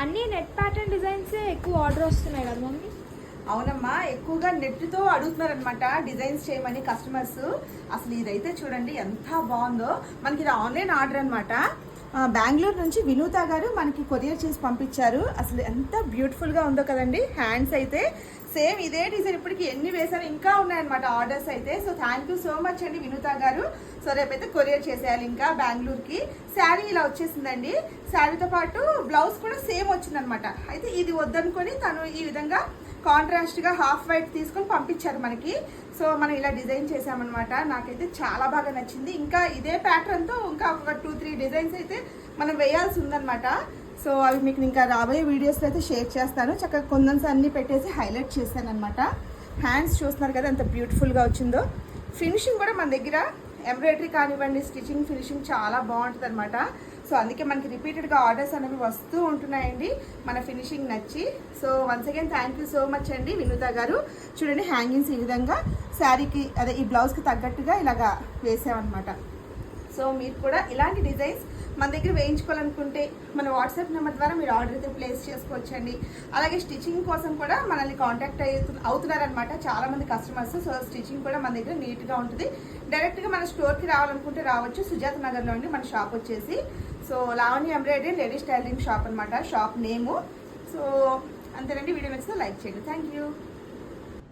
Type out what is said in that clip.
అన్ని net pattern డిజైన్సే ఎక్కువ order వస్తున్నాయి కదా మమ్మీ? అవునమ్మా ఎక్కువగా నెట్తో అడుగుతున్నారనమాట డిజైన్స్ చేయమని కస్టమర్స్ అసలు ఇదైతే చూడండి ఎంత బాగుందో. మనకి ఇది ఆన్లైన్ ఆర్డర్ అనమాట బెంగళూరు నుంచి వినూత గారు మనకి కొరియర్ చేసి పంపించారు. అసలు ఎంత బ్యూటిఫుల్గా ఉందో కదండి. హ్యాండ్స్ అయితే సేమ్ ఇదే డిజైన్ ఇప్పటికి ఎన్ని వేసారు ఇంకా ఉన్నాయన్నమాట ఆర్డర్స్ అయితే. So thank you so much అండి వినూత గారు. సో రేపైతే కొరియర్ చేసేయాలి ఇంకా బెంగళూరుకి. శారీ ఇలా వచ్చేసిందండి. శారీతో పాటు బ్లౌజ్ కూడా సేమ్ వచ్చిందనమాట అయితే ఇది వద్దనుకొని తను ఈ విధంగా కాంట్రాస్ట్గా హాఫ్ వైట్ తీసుకొని పంపించారు మనకి. సో మనం ఇలా డిజైన్ చేసామన్నమాట నాకైతే చాలా బాగా నచ్చింది. ఇంకా ఇదే ప్యాటర్న్తో ఇంకా ఒక టూ త్రీ డిజైన్స్ అయితే మనం వేయాల్సి ఉందన్నమాట. సో అవి మీకు ఇంకా రాబోయే వీడియోస్లో అయితే షేర్ చేస్తాను. చక్కగా కొందన్స్ అన్నీ పెట్టేసి హైలైట్ చేశాను అనమాట హ్యాండ్స్ చూస్తున్నారు కదా ఎంత బ్యూటిఫుల్గా వచ్చిందో. ఫినిషింగ్ కూడా మన దగ్గర ఎంబ్రాయిడరీ కానివ్వండి స్టిచ్చింగ్ ఫినిషింగ్ చాలా బాగుంటుంది అనమాట సో అందుకే మనకి రిపీటెడ్గా ఆర్డర్స్ అనేవి వస్తూ ఉంటున్నాయండి. మన ఫినిషింగ్ నచ్చి. So once again thank you so much అండి వినూత గారు. చూడండి హ్యాంగింగ్స్ ఈ విధంగా. శారీకి అదే ఈ బ్లౌజ్కి తగ్గట్టుగా ఇలాగా వేసామన్నమాట. సో మీరు కూడా ఇలాంటి డిజైన్స్ మన దగ్గర వేయించుకోవాలనుకుంటే మన వాట్సాప్ నెంబర్ ద్వారా మీరు ఆర్డర్ అయితే ప్లేస్ చేసుకోవచ్చండి. అలాగే స్టిచ్చింగ్ కోసం కూడా మనల్ని కాంటాక్ట్ అవుతు అవుతున్నారనమాట చాలా మంది కస్టమర్స్. సో స్టిచ్చింగ్ కూడా మన దగ్గర నీట్గా ఉంటుంది. డైరెక్ట్గా మన స్టోర్కి రావాలనుకుంటే రావచ్చు. సుజాత నగర్లో అండి మన షాప్ వచ్చేసి. So Lavani embroidery ladies tailoring shop అనమాట షాప్ నేము. సో అంతేనండి. వీడియో నచ్చితే లైక్ చేయండి. Thank you.